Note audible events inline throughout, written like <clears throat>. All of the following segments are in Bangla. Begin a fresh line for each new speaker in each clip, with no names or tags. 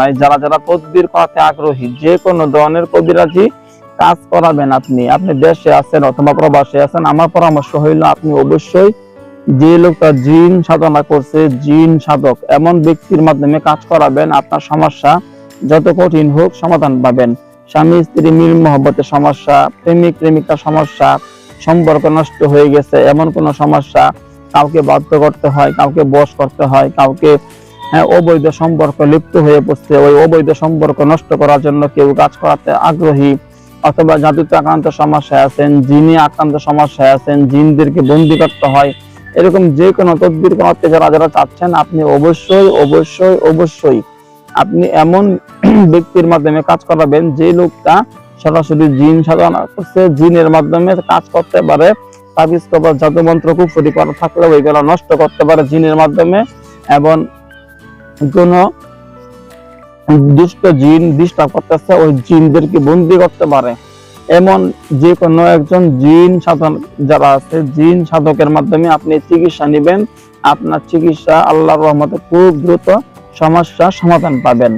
নাই, যারা যারা তদবির করাতে আগ্রহী, যে কোনো ধরনের কবিরাজি কাজ করাবেন আপনি। আপনি দেশে আছেন অথবা প্রবাসে আছেন, আমার পরামর্শ হইল আপনি অবশ্যই যে লোকটা জিন সাধনা করছে, জিন সাধক, এমন ব্যক্তির মাধ্যমে কাজ করাবেন, আপনার সমস্যা যত কঠিন হোক সমাধান পাবেন। স্বামী, স্ত্রী, মিল মহব্বতের সমস্যা, প্রেমিক, প্রেমিকার সমস্যা, সম্পর্ক নষ্ট হয়ে গেছে, এমন কোনো সমস্যা কাউকে বাধ্য করতে হয়, কাউকে বশ করতে হয়, কাউকে হ্যাঁ, অবৈধ সম্পর্ক লিপ্ত হয়ে পড়ছে। ওই অবৈধ সম্পর্ক নষ্ট করার জন্য কেউ কাজ করাতে আগ্রহী অথবা জাদুতে আক্রান্ত সমস্যায় আছেন জিনে আক্রান্ত সমস্যায় আছেন জিনদেরকে বন্দি করতে হয়। এরকম যে কোনো তদবির করাতে যারা যারা চাচ্ছেন আপনি অবশ্যই অবশ্যই অবশ্যই আপনি এমন <clears throat> ব্যক্তির মাধ্যমে কাজ করাবেন যে লোকটা সরাসরি জিন সাধনা করছে জিনের মাধ্যমে কাজ করতে পারে। তাবিজ কবর জাদু মন্ত্র কুফরি করা থাকলে ওইগুলো নষ্ট করতে পারে জিনের মাধ্যমে। এবং কোন দুষ্ট জিন ডিস্টার্ব করতেছে, ওই জিনদেরকে বন্দি করতে পারে। এমন যে কোনো একজন জিন সাধন যারা আছে, জিন সাধকের মাধ্যমে আপনি চিকিৎসা নেবেন, আপনার চিকিৎসা আল্লাহর রহমতে খুব দ্রুত সমস্যা সমাধান পাবেন।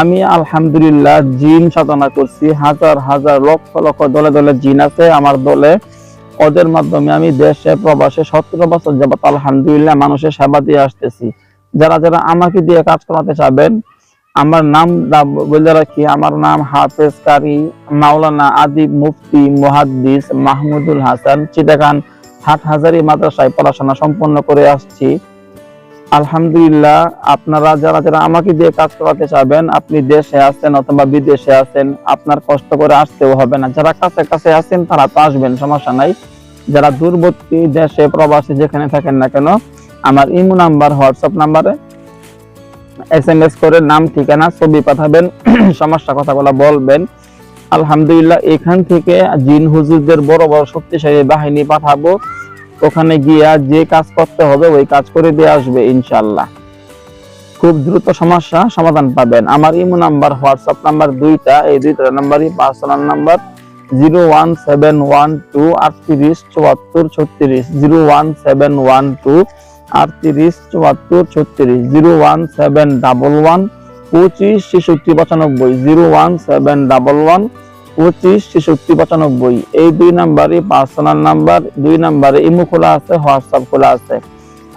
আমি আলহামদুলিল্লাহ জিন সাধনা করছি, হাজার হাজার লক্ষ লক্ষ দলে দলে জিন আছে আমার দলে। ওদের মাধ্যমে আমি দেশে, প্রবাসে সতেরো বছর যাবত আলহামদুলিল্লাহ মানুষের সেবা দিয়ে আসতেছি। যারা যারা আমাকে দিয়ে কাজ করাতে চাবেন, আমার নাম বলে রাখি, আমার নাম হাফেজ কারি, মাওলানা আদিব মুফতি মুহাদ্দিস মাহমুদুল হাসান চিটাগান হাট হাজারি মাদ্রাসায় পড়াশোনা সম্পন্ন করে আসছি। আলহামদুলিল্লাহ, আপনারা যারা যারা আমাকে দিয়ে কাজ করাতে চাবেন, আপনি দেশে আছেন অথবা বিদেশে আছেন, আপনার কষ্ট করে আসতেও হবে না। যারা কাছে কাছে আছেন, তারা তো আসবেন, সমস্যা নাই। যারা দূরবর্তী দেশে, প্রবাসী যেখানে থাকেন না কেন আমার ইমো নাম্বার, হোয়াটসঅ্যাপ নাম্বারে। এস এম এস করে নাম, ঠিকানা, ছবি পাঠাবেন, <clears throat> সমস্যা, কথাগুলো বলবেন। আলহামদুলিল্লাহ, এখান থেকে জিন হুজুরদের বড় বড় শক্তিশালী বাহিনী পাঠাবো। ওখানে গিয়া যে কাজ করতে হবে, ওই কাজ করে দিয়ে আসবে ইনশাল্লাহ খুব দ্রুত সমস্যা সমাধান পাবেন। আমার ইমো নাম্বার, হোয়াটসঅ্যাপ নাম্বার দুইটা, এই দুইটা নাম্বারই, personal number, zero one seven one two আটত্রিশ চুয়াত্তর ছত্রিশ, zero one seven one two আটত্রিশ, চুয়াত্তর, ছত্রিশ, zero one seven double one, পঁচিশ, ছেষট্টি, পঁচানব্বই, zero one seven double one, পঁচিশ, ছেষট্টি, পঁচানব্বই। এই দুই নাম্বারই পার্সোনাল নাম্বার, দুই নাম্বারে ইমো খোলা আছে, হোয়াটসঅ্যাপ খোলা আছে।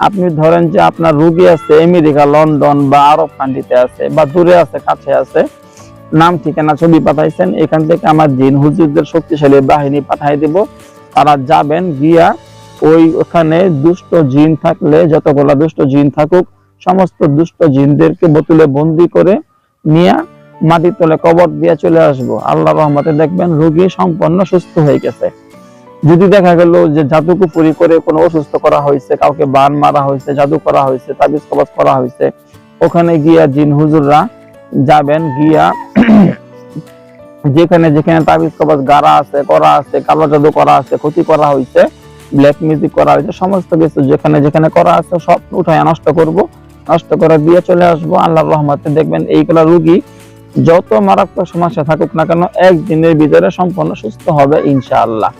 আপনি ধরেন যে আপনার রুগী আছে, আমেরিকা, লন্ডন বা আরব কান্ট্রিতে আছে বা দূরে আছে, কাছে আছে, নাম, ঠিকানা, ছবি পাঠাইছেন, এখান থেকে আমার জিন হুজুরদের শক্তিশালী বাহিনী পাঠাই দিব। তারা যাবেন গিয়া ওই ওখানে দুষ্ট জিন থাকলে, যতগুলা দুষ্ট জিন থাকুক, সমস্ত দুষ্ট জিনদেরকে বোতলে বন্দি করে নিয়ে মাটির তলে কবর দিয়ে চলে আসব। আল্লাহ রহমতে দেখবেন রোগী সম্পন্ন সুস্থ হয়ে গেছে। যদি দেখা গেল যে জাদু কুপুরি করে কোনো অসুস্থ করা হয়েছে, কাউকে বান মারা হয়েছে, জাদু করা হয়েছে, তাবিজ কবজ করা হয়েছে, ওখানে গিয়া জিন হুজুররা যাবেন, গিয়া যেখানে যেখানে তাবিজ কবজ গাড়া আছে, করা আছে, কালো জাদু করা আছে, ক্ষতি করা হয়েছে ব্ল্যাক মিউজিক করা হয়েছে সমস্ত কিছু যেখানে যেখানে করা আছে সব উঠায় নষ্ট করব, নষ্ট করে দিয়ে চলে আসব। আল্লাহর রহমতে দেখবেন এইগুলা রুগী যত মারাত্মক সমস্যা থাকুক না কেন, একদিনের ভিতরে সম্পূর্ণ সুস্থ হবে ইনশাআল্লাহ।